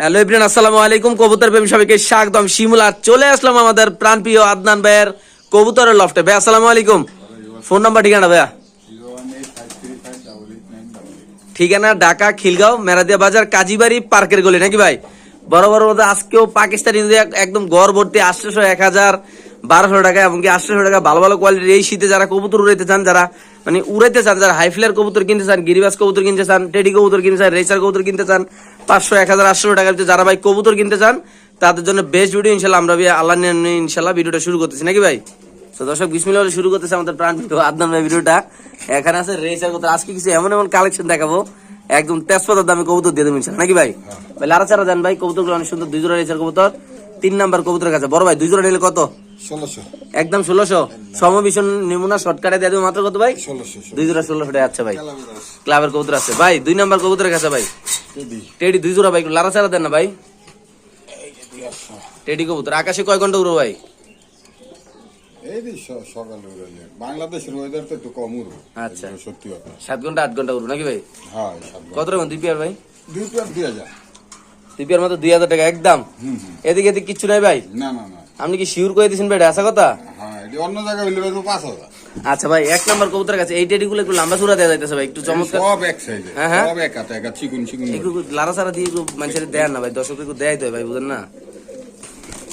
Hello আসসালামু আলাইকুম। কবুতর সবাইকে স্বাগতম। চলে আসলাম আমাদের প্রাণপ্রিয় আদনান ভাইয়ের কবুতরের লফটে। ভাই, আসসালামু আলাইকুম। ফোন নাম্বার, ঠিকানা ভাইয়া? ঠিকানা ঢাকা, খিলগাঁও, মেরাদিয়া বাজার, কাজীবাড়ি, পার্কের গলি। নাকি ভাই? বড় বড় আজকেও পাকিস্তানি একদম গড় ভর্তি এক হাজার বারোশো টাকা এমনকি আটশোশো টাকা, ভালো ভালো কোয়ালিটির এই শীতে যারা কবুতর উড়াইতে চান, যারা মানে উড়াইতে চান, যারা হাই ফ্লেয়ার কবুতর কিনতে চান গিরিবাস কবুতর কিনতে চান টেডি কবুতর কিনতে চান রেসার কবুতর কিনতে চান, পাঁচশো, এক হাজার, আটশো টাকার যারা ভাই কবুতর কিনতে চান, তাদের জন্য বেস্ট ভিডিও ইনশাল্লাহ আমরা আল্লাহ ইনশাল্লাহ ভিডিওটা শুরু করতেছি। নাকি ভাই? তো দর্শক, বিসমিল্লাহ বলে শুরু করতেছে আমাদের প্রাণ ভিডিও আদনান ভাই ভিডিওটা। এখানে আছে রেসার কবুতর। আজকে কিছু এমন এমন কালেকশন দেখাবো, একদম তেজপাতার দামে কবুতর দিয়ে দেবেন নাকি ভাই? ভাই লারা চারা দেন ভাই, কবুতরগুলো অনেক সুন্দর, দুই জোড়া রেসার কবুতর। তিন নাম্বার কবুতরের কাছে। বড় ভাই দুই জোড়া নিলে কত? ষোলোশো। একদম ষোলোশো? সমবিষণ নিমুনা শর্টকাটে দিয়ে দেবো মাত্র কত ভাই? দুই জোড়া ষোলোশো টাকা আচ্ছা ভাই। ক্লাবের কবুতর আছে। ভাই দুই নাম্বার কবুতরের কাছে ভাই। টেডি। দুই জোড়া ভাই লারা চারা দেন না ভাই। টেডি কবুতর। আকাশে কয় ঘণ্টা উড়ো ভাই? এই যে স- সকালে উড়াইলে। বাংলাদেশের ওয়েদার তো একটু কম উড়ো আচ্ছা। সত্যি কথা। সাত ঘণ্টা আট ঘণ্টা উড়ো নাকি ভাই? হ্যাঁ। কত রকম দুই পেয়ার ভাই? দুই পেয়ার দুই হাজার। দুই পেয়ার মতো দুই হাজার টাকা একদম। এদিকে এদিকে কিচ্ছু নাই ভাই। না না না। আপনি কি শিওর করে দিয়েছেন ভাই? আসা কথা? হ্যাঁ অন্য জায়গায় হইলে বেচবো পাঁচ হাজার। আচ্ছা ভাই এক নাম্বার কবুতরের কাছে এই টেডি গুলো একটু লম্বা সুরা দেওয়া যাইতেছে ভাই একটু চমৎকার। সব এক সাইজে হ্যাঁ, হ্যাঁ। সব এক হাতে এক চিকুন চিকুন একটু লারা সারা দিয়ে একটু মানুষের দেয় না ভাই দর্শক একটু দেয় তো ভাই বুঝেন না?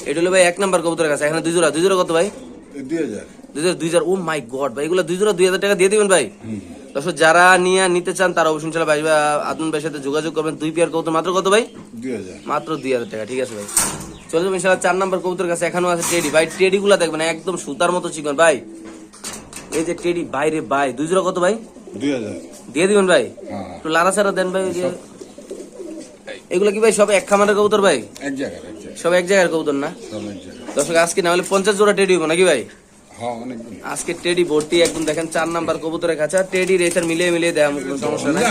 এটা হলো ভাই এক নাম্বার কবুতরের কাছে এখানে দুই জোড়া দুই জোড়া কত ভাই? দুই হাজার। দুই হাজার দুই হাজার ও মাই গড ভাই এগুলো দুই জোড়া দুই হাজার টাকা দিয়ে দিবেন ভাই? দর্শক যারা নিয়ে নিতে চান তারা অবশ্যই ইনশাল্লাহ ভাই আদন ভাইয়ের সাথে যোগাযোগ করবেন। দুই পেয়ার কবুতর মাত্র কত ভাই? মাত্র দুই হাজার টাকা ঠিক আছে ভাই। চলে যাবেন ইনশাল্লাহ চার নাম্বার কবুতরের কাছে। এখনও আছে টেডি। ভাই টেডি গুলা দেখবেন একদম সুতার মতো চিকন। ভাই এই যে টেডি বাইরে ভাই দুই জোড়া কত ভাই? দিয়ে দিবেন ভাই? হ্যাঁ। একটু লারা সারা দেন ভাই যে। এগুলো কি ভাই সব এক খামারের কবুতর ভাই? সব এক জায়গার কবুতর না? সব এক জায়গায় দর্শক আজকে না হলে পঞ্চাশ জোড়া টেডি হব নাকি ভাই? আজকে টেডি ভর্তি একদম দেখেন চার নাম্বার কবুতরের কাছে। টেডি রেসার মিলিয়ে মিলিয়ে দেয় আমার কোনো সমস্যা নাই।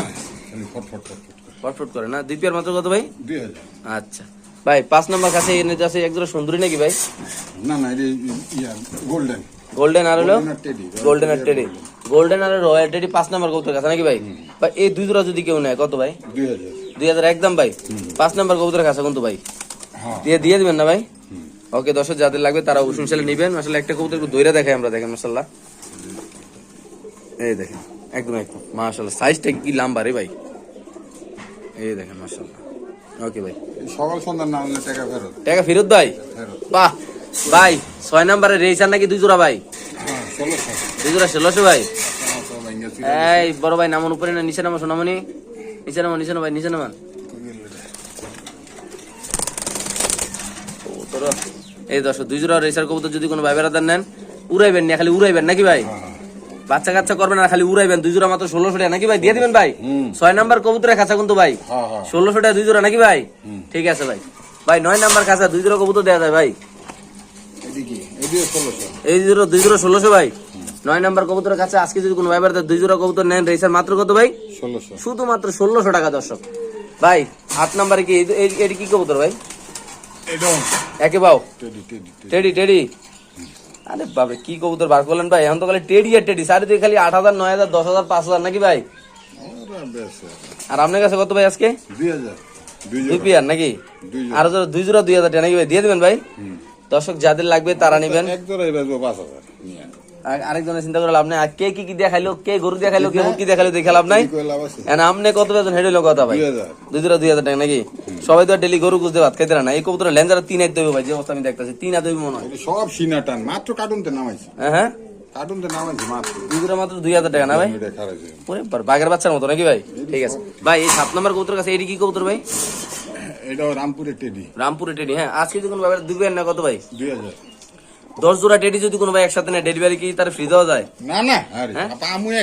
ফটফট করে। না? দ্বিতীয় মাত্র কত ভাই? আচ্ছা। ভাই পাঁচ নাম্বার কাছে এনে যাচ্ছে একজোড়া সুন্দরী নাকি ভাই? না না গোল্ডেন। গোল্ডেন আর হলো? গোল্ডেন আর টেডি গোল্ডেন। আর রয়্যাল টেডি পাঁচ নাম্বার কবুতর কাছে নাকি ভাই? ভাই এই দুই জোড়া যদি কেউ নেয় কত ভাই? দুই হাজার। একদম ভাই। পাঁচ নাম্বার কবুতরের কাছে কিন্তু ভাই। হ্যাঁ। দিয়ে দিয়ে দিবেন না ভাই? ওকে দর্শক যাদের লাগবে তারা অবশ্যই সালে নিবেন। আসলে একটা কবুতর একটু দইরা দেখাই আমরা দেখেন মাসাল্লাহ এই দেখেন একদম একদম মাশাল্লাহ সাইজটা কি লম্বা রে ভাই? এই দেখেন মাশাল্লাহ ওকে ভাই। সকাল সন্ধ্যা না হলে টাকা ফেরত। টাকা ফেরত ভাই? বাহ ভাই ছয় নাম্বারে রেসার নাকি দুই জোড়া ভাই? হ্যাঁ দুই জোড়া ষোলোশো ভাই? ভেঙে এই বড় ভাই নামন উপরে না নিচে নামা সোনামণি। নিচে নামা নিচে নামা ভাই নিচে নামান কবুতর এই দশ দুই জোড়া রেসার কবুতর যদি কোনো ভাই বেড়াতেন নেন উড়াইবেন না খালি উড়াইবেন নাকি ভাই? বাচ্চা কাচ্চা করবেন না খালি উড়াইবেন দুই জোড়া মাত্র ষোলোশো টাকা নাকি ভাই? দিয়ে দিবেন ভাই? ছয় নাম্বার কবুতরের খাঁচা কিন্তু ভাই। হ্যাঁ হ্যাঁ। ষোলোশো টাকা দুই জোড়া নাকি ভাই? ঠিক আছে ভাই। ভাই নয় নাম্বার খাঁচা দুই জোড়া কবুতর দেওয়া যায় ভাই। এই জোড়া দুই জোড়া ষোলোশো ভাই। নয় নাম্বার কবুতরের কাছে আজকে যদি কোনো বেড়াতে দুই জোড়া কবুতর নেন রেসার মাত্র কত ভাই? শুধুমাত্র ষোলোশো টাকা দর্শক। ভাই আট নাম্বারে কি এটি কি কবুতর ভাই? একে বাও টেডি টেডি আরে বাবা কি কবুতর বার করলেন ভাই? এখন তো খালি টেডি আর টেডি সাড়ে তুই খালি আট হাজার নয় হাজার দশ হাজার পাঁচ হাজার নাকি ভাই? আর আপনার কাছে কত ভাই আজকে? দুই পিয়ার নাকি? আরও জোড়া দুই জোড়া দুই হাজার টাকা নাকি ভাই? দিয়ে দিবেন ভাই? দর্শক যাদের লাগবে তারা নেবেন। এক পাঁচ হাজার। আরেকজনের চিন্তা করে লাভ নাই। আর কে কি কি দেখাইলো কে গরু দেখাইলো কে মুরগি দেখাইলো দেখে লাভ নাই। এখন কত বেতন হেঁটে কথা ভাই? দুই হাজার। দুই হাজার টাকা নাকি? সবাই তো ডেলি গরু খুঁজতে ভাত খাইতে না। এই কবুতর লেন্সার তিন হাত দেবে ভাই যে অবস্থা আমি দেখতেছি। তিন হাত দেবে মনে হয়। সব সিনা টান মাত্র কার্টুনতে নামাইছি। হ্যাঁ হ্যাঁ। কার্টুনতে নামাইছি মাত্র। দুই মাত্র দুই হাজার টাকা না ভাই? এটা খারাইছে ওরে বাঘের বাচ্চার মতো নাকি ভাই? ঠিক আছে। ভাই এই সাত নম্বর কবুতর কাছে এটি কি কবুতর ভাই? এটাও রামপুরের টেডি। রামপুরে টেডি হ্যাঁ। আজকে কোনো ভাবে না কত ভাই? দুই হাজার। দশ জোড়া টেডি যদি কোনো ভাই একসাথে নেয় ডেলিভারি কি তার ফ্রি দেওয়া যায়? না না আরে হ্যাঁ?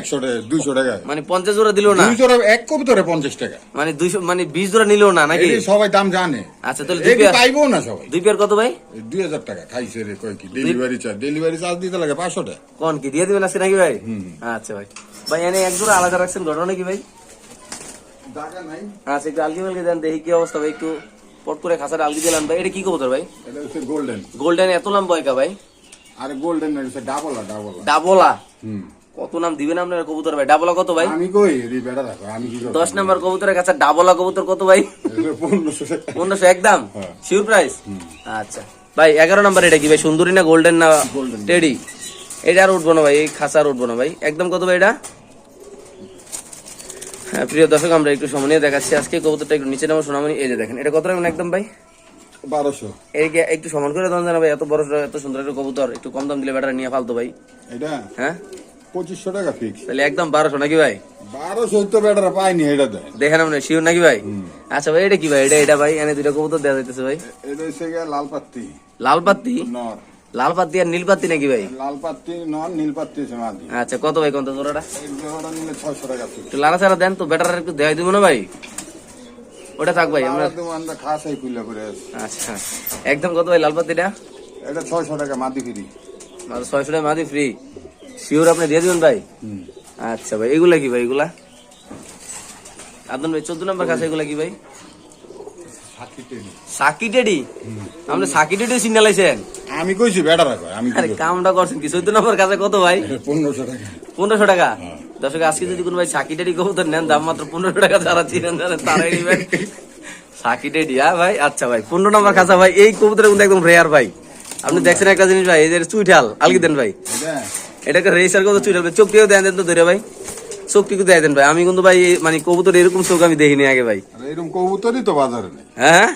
একশো টাকা দুইশো টাকা। মানে পঞ্চাশ জোড়া দিলো না? দুই জোড়া এক কবিতরে পঞ্চাশ টাকা। মানে দুইশো মানে বিশ জোড়া নিলেও না নাকি? সবাই দাম জানে। আচ্ছা তাহলে দুই পেয়ার পাইবো না সবাই। দুই পেয়ার কত ভাই? দুই হাজার টাকা খাইছে রে কয় কি? ডেলিভারি চার্জ ডেলিভারি চার্জ দিতে লাগে পাঁচশো টাকা। কোন কি দিয়ে দিবেন আজকে নাকি ভাই? আচ্ছা ভাই। ভাই এনে এক জোড়া আলাদা রাখছেন ঘটনা কি ভাই? নাই। আচ্ছা একটু আলগি মালগি দেন দেখি কি অবস্থা ভাই একটু পট করে খাসাটা আলগি দিলাম ভাই এটা কি কবুতর ভাই? এটা হচ্ছে গোল্ডেন গোল্ডেন এত লম্বা ভাই? আর গোল্ডেন হচ্ছে ডাবলা ডাবলা ডাবলা হুম। কত নাম দিবেন আপনার কবুতর ভাই? ডাবলা কত ভাই? আমি কই? এই বেটা রাখো আমি কি দশ নাম্বার কবুতরের কাছে ডাবলা কবুতর কত ভাই? পনেরোশো। একদম? হ্যাঁ। শিওর প্রাইস আচ্ছা। ভাই এগারো নাম্বার এটা কি ভাই? সুন্দরী না গোল্ডেন না। টেডি এটা আর উঠবো না ভাই এই খাসা আর উঠবো না ভাই। একদম কত ভাই এটা? হ্যাঁ প্রিয় দর্শক আমরা একটু সময় নিয়ে দেখাচ্ছি। আজকে কবুতরটা একটু নিচে নামো সোনামণি এই যে দেখেন এটা কত রাখবেন একদম ভাই? বারোশো। এদিকে একটু সমান করে দাম জানা ভাই এত বড় এত সুন্দর একটা কবুতর একটু কম দাম দিলে বেটারা নিয়ে ফালতো ভাই। এটা? হ্যাঁ? পঁচিশশো টাকা ফিক্স তাহলে একদম বারোশো নাকি ভাই? বারোশো তো বেটারা পাইনি এটা দেখেন আপনি শিওর নাকি ভাই? আচ্ছা ভাই এটা কি ভাই? এটা এটা ভাই এনে দুইটা কবুতর দেওয়া যাইতেছে ভাই। এটা হচ্ছে লাল পাত্তি। লাল পাত্তি? নর। লাল পাত্তি আর নীল পাত্তি নাকি ভাই? লাল নীল পাত্তি হচ্ছে আচ্ছা কত ভাই কত জোড়াটা? জোড়াটা নিলে টাকা একটু লাড়া ছাড়া দেন তো বেটার একটু দেখাই দিব না ভাই? ওটা থাক ভাই আমরা আমরা খাসাই খুলে করে আচ্ছা একদম কত ভাই লাল পাত্তিটা এটা ছয়শো টাকা মাদি ফিরি। মাত্র ছয়শো টাকা মাদি ফ্রি। শিওর আপনি দিয়ে দিবেন ভাই? আচ্ছা ভাই এগুলা কি ভাই এগুলা? আদন ভাই চোদ্দ নম্বর কাছে এগুলা কি ভাই? সাকি টেডি আপনি সাকি টেডি সিগন্যাল আইছেন আমি কইছি বেটা রাখো আমি আরে কামটা করছেন কি? চোদ্দ নম্বর কাছে কত ভাই? পনেরোশো টাকা। পনেরোশো টাকা? দর্শক আজকে যদি কোনো ভাই কবুতর নেন দাম মাত্র পনেরোশো টাকা যারা চিনেন তারাই নেবেন। হ্যাঁ ভাই? আচ্ছা ভাই পনেরো নম্বর খাঁচা ভাই এই কবুতর কিন্তু একদম রেয়ার ভাই। আপনি দেখছেন একটা জিনিস ভাই যে চুইঠাল আলগি দেন ভাই। এটাকে রেসার কত চুইঠাল ভাই চোখটিও দেন দেন তো ধরে ভাই। চোখ চোখটিকে দেয় দেন ভাই। আমি কিন্তু ভাই মানে কবুতর এরকম চোখ আমি দেখিনি আগে ভাই। এরকম কবুতরই তো বাজারে নেই। হ্যাঁ?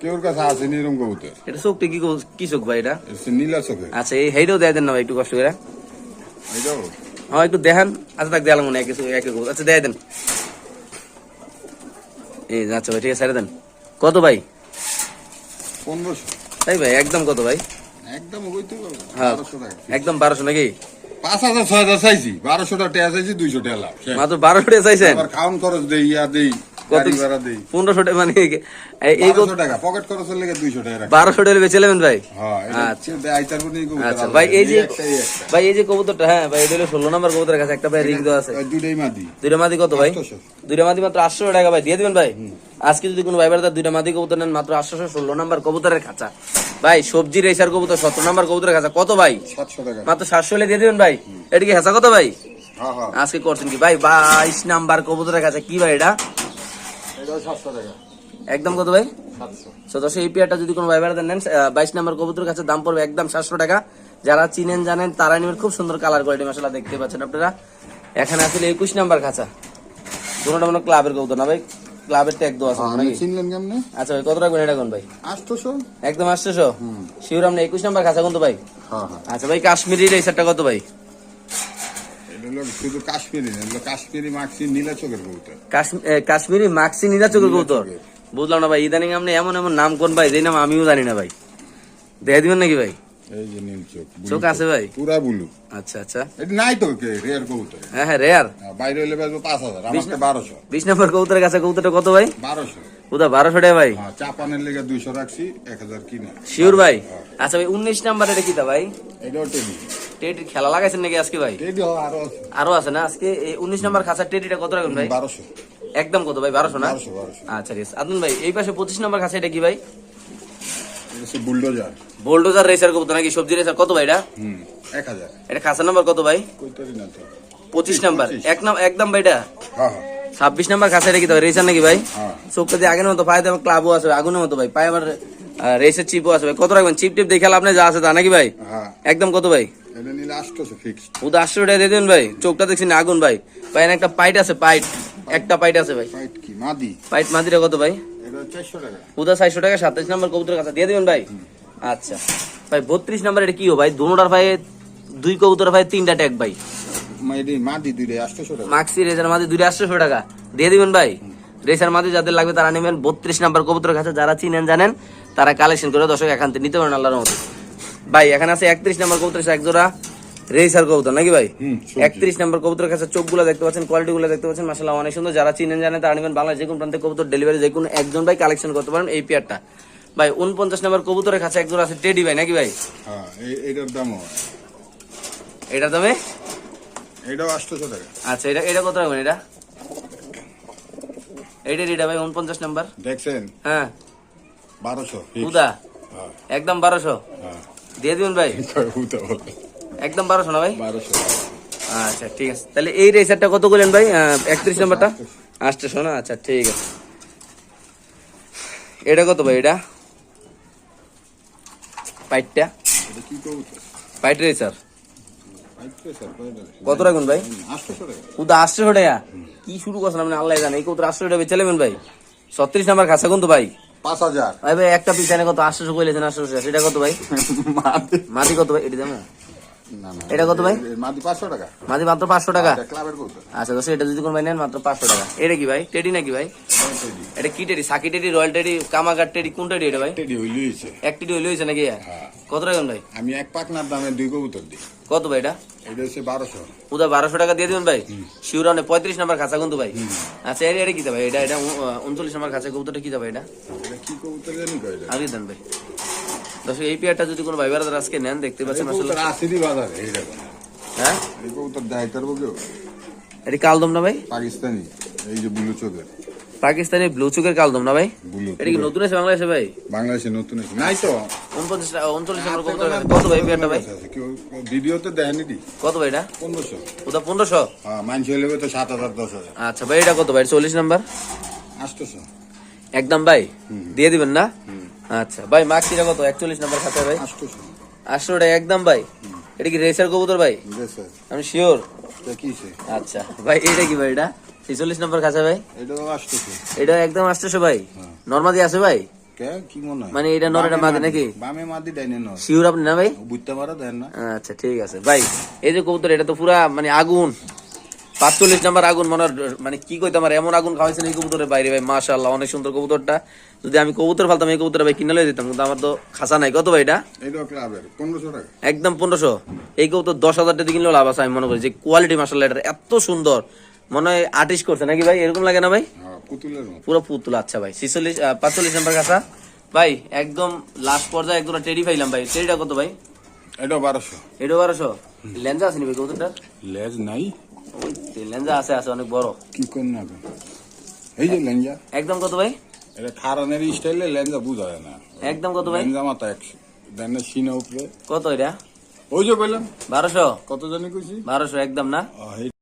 কেউর কাছে আসেনি এরকম কবুতর? এটা চোখটি কি কি চোখ ভাই এটা? নীলা চোখে আচ্ছা এই হেইটাও দেয় দেন না ভাই একটু কষ্ট করে। এটাও হ্যাঁ একটু দেখান। আচ্ছা তাক দেয়ালাম মনে কিছু একই কবুতর। আচ্ছা দেয় দেন। এই আচ্ছা ভাই ঠিক আছে ছেড়ে দেন। কত ভাই? পনেরোশো। তাই ভাই একদম কত ভাই? একদম হ্যাঁ। বারোশো একদম বারোশো নাকি? পাঁচ হাজার ছয় হাজার চাইছি বারোশো টাকা টেয়া চাইছি দুইশো টাকা লাভ মাত্র বারোশো টাকা চাইছেন? খাওয়ান খরচ দেই ইয়া দেই। পনেরোশো টাকা মানে এই- এই টাকা পকেট খরচের লেগে দুইশো টাকা বারোশো টাকা বেছে নেবেন ভাই? আচ্ছা। এটা আইতার বনি কবুতর আলাদা। ভাই এই যে একটা, এই একটা। ভাই এই যে কবুতরটা হ্যাঁ ভাই এটা হলো ষোলো নম্বর কবুতরের কাছে একটা ভাই রিং দেওয়া আছে। দুইটাই মাদি। দুইটা মাদি কত ভাই? দুইটা মাদি মাত্র আটশো টাকা ভাই দিয়ে দিবেন ভাই? আজকে যদি কোনো ভাই বেড়াতে দুইটা মাদি কবুতর নেন মাত্র আটশো ষোলো নম্বর কবুতরের খাঁচা। ভাই সবজি রেসার কবুতর সতেরো নম্বর কবুতরের খাঁচা কত ভাই? মাত্র সাতশো হলে দিয়ে দিবেন ভাই? এটা কি হেঁচা কত ভাই? হ্যাঁ হ্যাঁ। আজকে করছেন কি? ভাই বাইশ নাম্বার কবুতরের কাছে কি ভাই এটা? একদম কত ভাই? সাতশো। তো দশ এই পেয়ারটা যদি কোনো ভাই বেড়াতে নেন বাইশ নাম্বার কবুতরের কাছে দাম পড়বে একদম সাতশো টাকা। যারা চিনেন জানেন তারা নেবেন খুব সুন্দর কালার কোয়ালিটি মশলা দেখতে পাচ্ছেন আপনারা। এখানে আসলে একুশ নাম্বার খাঁচা। দুটোটা মানে ক্লাবের কবুতর না ভাই? ক্লাবের ট্যাগ দেওয়া আছে চিনলেন কেমনে আচ্ছা ভাই কত রাখবেন এটা কোন ভাই? আটশোশো। একদম আসতেছো শিওর আপনি একুশ নাম্বার খাঁচা কোন তো ভাই? হ্যাঁ হ্যাঁ। আচ্ছা ভাই কাশ্মীরি রেসারটা কত ভাই? শুধু কাশ্মীরি কাশ্মীরি মাক্সি নীলা চোখের কবুতর। কাশ্মীরি মাক্সি নীলা চোখের কবুতর? বুঝলাম না ভাই ইদানিং আপনি এমন এমন নাম কোন ভাই যেই নাম আমিও জানি না ভাই। দেখে দিবেন নাকি ভাই? এই যে নীল চোখ চোখ আছে ভাই? পুরা বুলু। আচ্ছা আচ্ছা। এটা নাই তো কে? রেয়ার কবুতর। হ্যাঁ হ্যাঁ রেয়ার হ্যাঁ, বাইরে হলে বেচবো পাঁচ হাজার আমাকে বারোশো। বিশ নম্বর কবুতরের কাছে কবুতরটা কত ভাই? বারোশো। কোথা বারোশো টাকা ভাই। হ্যাঁ চাপানের লেগে দুইশো রাখছি এক হাজার কিনা। শিওর ভাই। আচ্ছা ভাই উনিশ নাম্বার এটা কিতা ভাই? টেডি খেলা লাগাইছেন নাকি আজকে ভাই? আরও আছে। না? আজকে উনিশ নাম্বার খাঁচা টেটিটা কত রাখবেন ভাই? বারোশো। একদম কত ভাই? বারোশো না? আচ্ছা ঠিক আছে। আদুন ভাই এই পাশে পঁচিশ নম্বর খাঁচা এটা কি ভাই? বুলডোজার। রেসার কবুতর নাকি? সবজি রেসার কত ভাই এটা? হুম এক হাজার। এটা খাঁচা নাম্বার কত ভাই? পঁচিশ নাম্বার। এক নাম একদম ভাই এটা? হ্যাঁ হ্যাঁ। ছাব্বিশ নাম্বার খাঁচা এটা কি তো? রেসার নাকি ভাই? হ্যাঁ। চোখটা দিয়ে আগের মতো পায়ে দেবে ক্লাবও আছে আগুনের মতো ভাই। পায়ে আবার রেসের চিপও আছে ভাই। কত রাখবেন? চিপ টিপ দেখে আপনি যা আছে তা নাকি ভাই? একদম কত ভাই? আটশো টাকা দিয়ে ভাই। চোখটা দেখছি না আগুন ভাই। ভাই একটা পাইট আছে পাইট। একটা পাইট আছে ভাই। ফাইট কি? মাদি? পাইট মাদিরা কত ভাই? এটা চারশো টাকা। সাতাইশ নম্বর কবুতরের কাছে। দিয়ে দেবেন ভাই? আচ্ছা। ভাই বত্রিশ নম্বর এটা কি ভাই? দুটার ভাই দুই কবুতর ভাই তিনটা ট্যাগ ভাই। মাক্সি রেজার দুইটা আটশোশো টাকা দিয়ে দিবেন ভাই? রেসার মাঝে যাদের লাগবে তারা নেবেন। বত্রিশ নাম্বার কবুতরের কাছে যারা চিনেন জানেন তারা কালেকশন করে দর্শক এখান থেকে নিতে পারেন আল্লাহর মতো ভাই এখানে আছে একত্রিশ নাম্বার কবুতর এক জোড়া রেসার কবুতর নাকি ভাই? একত্রিশ নাম্বার কবুতরের কাছে চোখগুলো দেখতে পাচ্ছেন কোয়ালিটি গুলো দেখতে পাচ্ছেন মাসাল্লাহ অনেক সুন্দর। যারা চিনেন জানেন তারা নেবেন বাংলা যে কোনো প্রান্তে কবুতর ডেলিভারি যে কোনো একজন ভাই কালেকশন করতে পারেন এই পেয়ারটা ভাই উনপঞ্চাশ নাম্বার কবুতরের কাছে এক জোড়া আছে টেডি ভাই নাকি ভাই? হ্যাঁ এই- এইটার এটার দামে? এটাও টাকা। আচ্ছা এটা এটা কত রাখবেন এটা? এটা ভাই উনপঞ্চাশ নাম্বার। দেখছেন? হ্যাঁ। বারোশো। হ্যাঁ। একদম বারোশো? হ্যাঁ। দিয়ে দিবেন ভাই? একদম বারোশো না ভাই? বারোশো। আচ্ছা ঠিক আছে। তাহলে এই রেসারটা কত করলেন ভাই? একত্রিশ নাম্বারটা? আটশোশো না? আচ্ছা ঠিক আছে। এটা কত ভাই এটা? পাইটটা? পাইট রেসার? কত রাখুন ভাই? কুদা আটশো টাকা। কি শুরু করছেন আপনি? আল্লাহ জানে। এই কত আটশো টাকা বেচে নেবেন ভাই? ছত্রিশ নাম্বার খাসা কিন্তু ভাই। পাঁচ হাজার। ভাই ভাই একটা পিছনে কত? আটশো কইলেছেন আটশো সেটা কত ভাই? মাটি। কত ভাই? এটি না? এটা কত ভাই? মাদি টাকা। মাত্র পাঁচশো টাকা? এটা ক্লাবের কবুতর। আচ্ছা সেটা যদি কোনো ভাই নেন মাত্র পাঁচশো টাকা। এটা কি ভাই? টেডি নাকি ভাই? এটা কি টেডি? সাকি টেডি রয়্যাল টেডি কামাগার টেডি কোন টেডি এটা ভাই? টেডি এক টেডি হইলে হয়েছে নাকি? হ্যাঁ। কত টাকা ভাই? আমি এক পাকনার দামে দুই কবুতর দিই। কত ভাই এটা? এটা হচ্ছে বারোশো। উদা বারোশো টাকা দিয়ে দিবেন ভাই? শিউরানে পঁয়ত্রিশ নাম্বার খাঁচা কিন্তু ভাই। আচ্ছা এটা এটা কি ভাই? এটা এটা উনচল্লিশ নাম্বার খাঁচা কবুতরটা কি ভাই এটা? এটা কি কবুতর জানি কয় এটা? আগে দেন ভাই। দর্শক এই পেয়ারটা যদি কোনো ভাই আজকে নেন দেখতে পাচ্ছেন আসলে আসেনি বাজারে এই দেখো। হ্যাঁ? এই কবুতর দেখাই পারব কেউ এটি কালদম না ভাই? পাকিস্তানি এই যে ব্লু চোখের। পাকিস্তানি ব্লু কালদম না ভাই? এটা কি নতুন আছে বাংলাদেশে ভাই? বাংলাদেশে নতুন এসে নাই তো। উনপঞ্চাশ টাকা উনচল্লিশ নাম্বার কবুতর কত ভাই? পেয়ারটা ভাই? ভিডিওতে দেখেনি দি। কত ভাই এটা? পনেরোশো। ওটা পনেরোশো? হ্যাঁ মানছি হলে তো সাত হাজার দশ হাজার। আচ্ছা ভাই এটা কত ভাই? চল্লিশ নাম্বার? আটশোশো। একদম ভাই? দিয়ে দিবেন না? আচ্ছা ভাই মার্কসিটা কত? একচল্লিশ নাম্বার খাতে ভাই। আটশো টাকা একদম ভাই। এটা কি রেসার কবুতর ভাই? আমি শিওর আচ্ছা ভাই এটা কি ভাই এটা? ছেচল্লিশ নম্বর কাছে ভাই। এটা একদম আসতেছে ভাই। নর্মাদি আছে ভাই? মনে হয়? মানে এটা নর এটা মাদি নাকি? বামে মাদি ডাইনে নর। শিওর আপনি না ভাই? বুঝতে পারা দেন না। আচ্ছা ঠিক আছে ভাই। এই যে কবুতর এটা তো পুরা মানে আগুন। পাঁচচল্লিশ নাম্বার আগুন মনে মানে কি কইতে আমার এমন আগুন খাওয়াইছেন এই কবুতরের বাইরে ভাই মাশাআল্লাহ অনেক সুন্দর কবুতরটা। যদি আমি কবুতর ফালতাম এই কবুতর ভাই কিনে লয়ে দিতাম কিন্তু আমার তো খাসা নাই। কত ভাই এটা? একদম পনেরোশো। এই কবুতর দশ হাজার টাকা কিনলেও লাভ আছে আমি মনে করি। যে কোয়ালিটি মাসাল্লাহ এটা এত সুন্দর। মনে হয় আর্টিস্ট করছে নাকি ভাই? এরকম লাগে না ভাই? হ্যাঁ পুরো পুতুল আচ্ছা ভাই। ছিচল্লিশ পাঁচচল্লিশ নাম্বার কাছা ভাই একদম লাস্ট পর্যায়ে একদম টেডি পাইলাম ভাই। টেডিটা কত ভাই? এটাও বারোশো। এটা বারোশো? লেঞ্জা আছে নি ভাই কবুতরটা লেজ নাই। লেঞ্জা আছে আছে অনেক বড়। কি করেন না এখন? এই যে লেঞ্জা একদম কত ভাই? এটা খারানের স্টাইলে লেঞ্জা বুঝা যায় না। একদম কত ভাই? লেঞ্জা মাথা একশো দেন সিনা উপরে। কত এটা? ওই যে বললাম বারোশো। কত জানি কইছি? বারোশো একদম না?